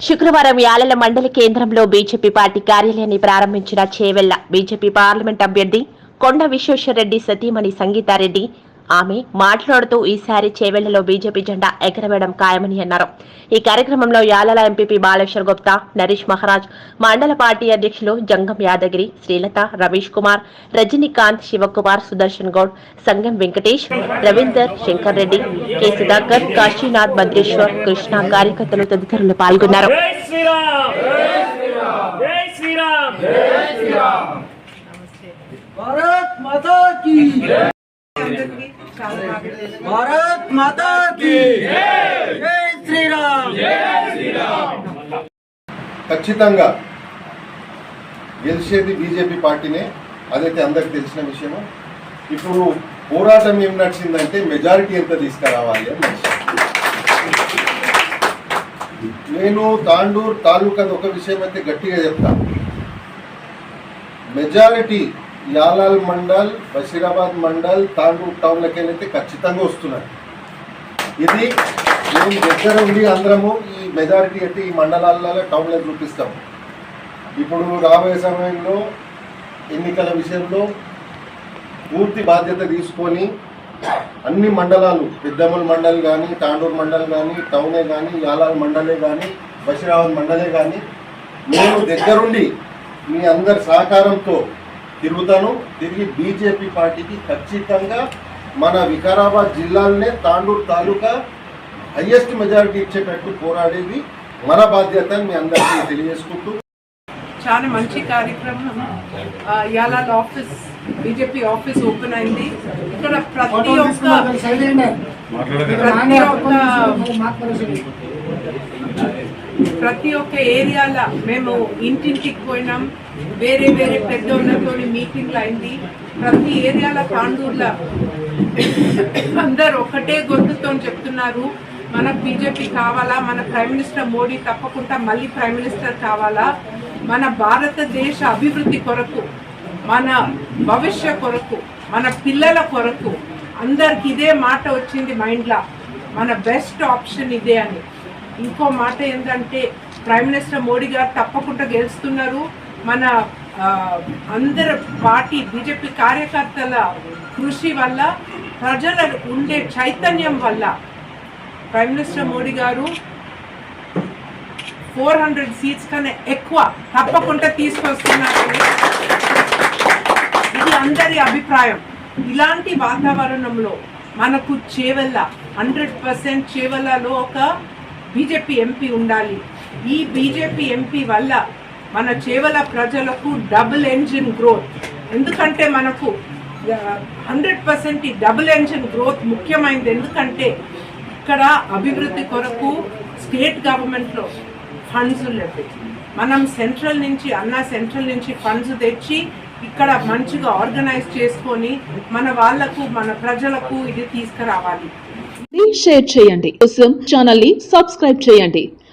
శుక్రవారం యాలల మండలి కేంద్రంలో బీజేపీ పార్టీ కార్యాలయాన్ని ప్రారంభించిన చేవెళ్ళ బీజేపీ పార్లమెంట్ అభ్యర్థి కొండ విశ్వేశ్వరరెడ్డి సతీమణి సంగీతారెడ్డి ఆమె మాట్లాడుతూ ఈసారి చేవెళ్లలో బీజేపీ జెండా ఎగరవేయడం ఖాయమని అన్నారు ఈ కార్యక్రమంలో యాలల ఎంపీపీ బాలేశ్వర్ గుప్తా నరేష్ మహారాజ్ మండల పార్టీ అధ్యక్షులు జంగం యాదగిరి శ్రీలత రమేష్ కుమార్ రజనీకాంత్ శివకుమార్ సుదర్శన్ గౌడ్ సంగం వెంకటేష్ రవీందర్ శంకర్ రెడ్డి కె సుధాకర్ కాశీనాథ్ భద్రేశ్వర్ కృష్ణ కార్యకర్తలు తదితరులు పాల్గొన్నారు జై శ్రీరామ్ జై శ్రీరామ్ भारत माता की భారత్ మాతా ఖచ్చితంగా గెలిచేది బీజేపీ పార్టీనే అదైతే అందరికి తెలిసిన విషయము. ఇప్పుడు పోరాటం ఏం నడిచిందంటే మెజారిటీ ఎంత తీసుకురావాలి అని నేను తాండూర్ తాలూకా ఒక విషయం అయితే గట్టిగా చెప్తాను. మెజారిటీ యాలాల్ మండల్ బషీరాబాద్ మండల్ తాండూర్ టౌన్లకి ఖచ్చితంగా వస్తున్నాయి ఇది మేము దగ్గర ఉండి అందరము ఈ మెజారిటీ అయితే ఈ మండలాలలో టౌన్లో చూపిస్తాము ఇప్పుడు రాబోయే సమయంలో ఎన్నికల విషయంలో పూర్తి బాధ్యత తీసుకొని అన్ని మండలాలు పెద్దమ్మల మండల్ కానీ తాండూరు మండల్ కానీ టౌనే కానీ యాలాల్ మండలే కానీ బషీరాబాద్ మండలే కానీ మేము దగ్గరుండి మీ అందరి సహకారంతో తిరుగుతాను. తిరిగి బీజేపీ పార్టీకి ఖచ్చితంగా మన వికారాబాద్ జిల్లాలోనే తాండూరు తాలూకా హయ్యెస్ట్ మెజారిటీ ఇచ్చేటట్టు పోరాడేది మన బాధ్యత మీ అందరికీ తెలియజేసుకుంటూ. చాలా మంచి కార్యక్రమం. ఆ, Yalal office BJP office open అయింది. ఇక్కడ ప్రతి ఒక్క ప్రతి ఒక్క ప్రతి ఒక్క ఏరియాల మేము ఇంటింటికి పోయినాం. వేరే వేరే పెద్దోళ్ళతో మీటింగ్లు అయింది. ప్రతి ఏరియాల తాండూర్ల అందరు ఒకటే గొంతుతో చెప్తున్నారు మనకు బీజేపీ కావాలా? మన ప్రైమ్ మినిస్టర్ మోడీ తప్పకుండా మళ్ళీ ప్రైమ్ మినిస్టర్ కావాలా? మన భారతదేశ అభివృద్ధి కొరకు మన భవిష్య కొరకు మన పిల్లల కొరకు అందరికి ఇదే మాట వచ్చింది మైండ్లో. మన బెస్ట్ ఆప్షన్ ఇదే అని. ఇంకో మాట ఏంటంటే ప్రైమ్ మినిస్టర్ మోడీ గారు తప్పకుండా గెలుస్తున్నారు. మన అందరు పార్టీ బీజేపీ కార్యకర్తల కృషి వల్ల ప్రజల ఉండే చైతన్యం వల్ల ప్రైమ్ మినిస్టర్ మోడీ గారు ఫోర్ హండ్రెడ్ సీట్స్ కన్నా ఎక్కువ తప్పకుండా తీసుకొస్తున్నారు. ఇది అందరి అభిప్రాయం. ఇలాంటి వాతావరణంలో మనకు చేవెళ్ళ హండ్రెడ్ పర్సెంట్ చేవెళ్ళలో ఒక బీజేపీ ఎంపీ ఉండాలి. ఈ బీజేపీ ఎంపీ వల్ల మన చేవల ప్రజలకు డబుల్ ఎంజిన్ గ్రోత్. ఎందుకంటే మనకు హండ్రెడ్ పర్సెంట్ ఈ డబుల్ ఎంజిన్ గ్రోత్ ముఖ్యమైనది ఎందుకంటే ఇక్కడ అభివృద్ధి కొరకు స్టేట్ గవర్నమెంట్లో ఫండ్స్ లేవు. మనం సెంట్రల్ నుంచి అన్న సెంట్రల్ నుంచి ఫండ్స్ తెచ్చి ఇక్కడ మంచిగా ఆర్గనైజ్ చేసుకొని మన వాళ్ళకు మన ప్రజలకు ఇది తీసుకురావాలి. షేర్ చేయండి. కోసం ఛానల్ని సబ్స్క్రైబ్ చేయండి.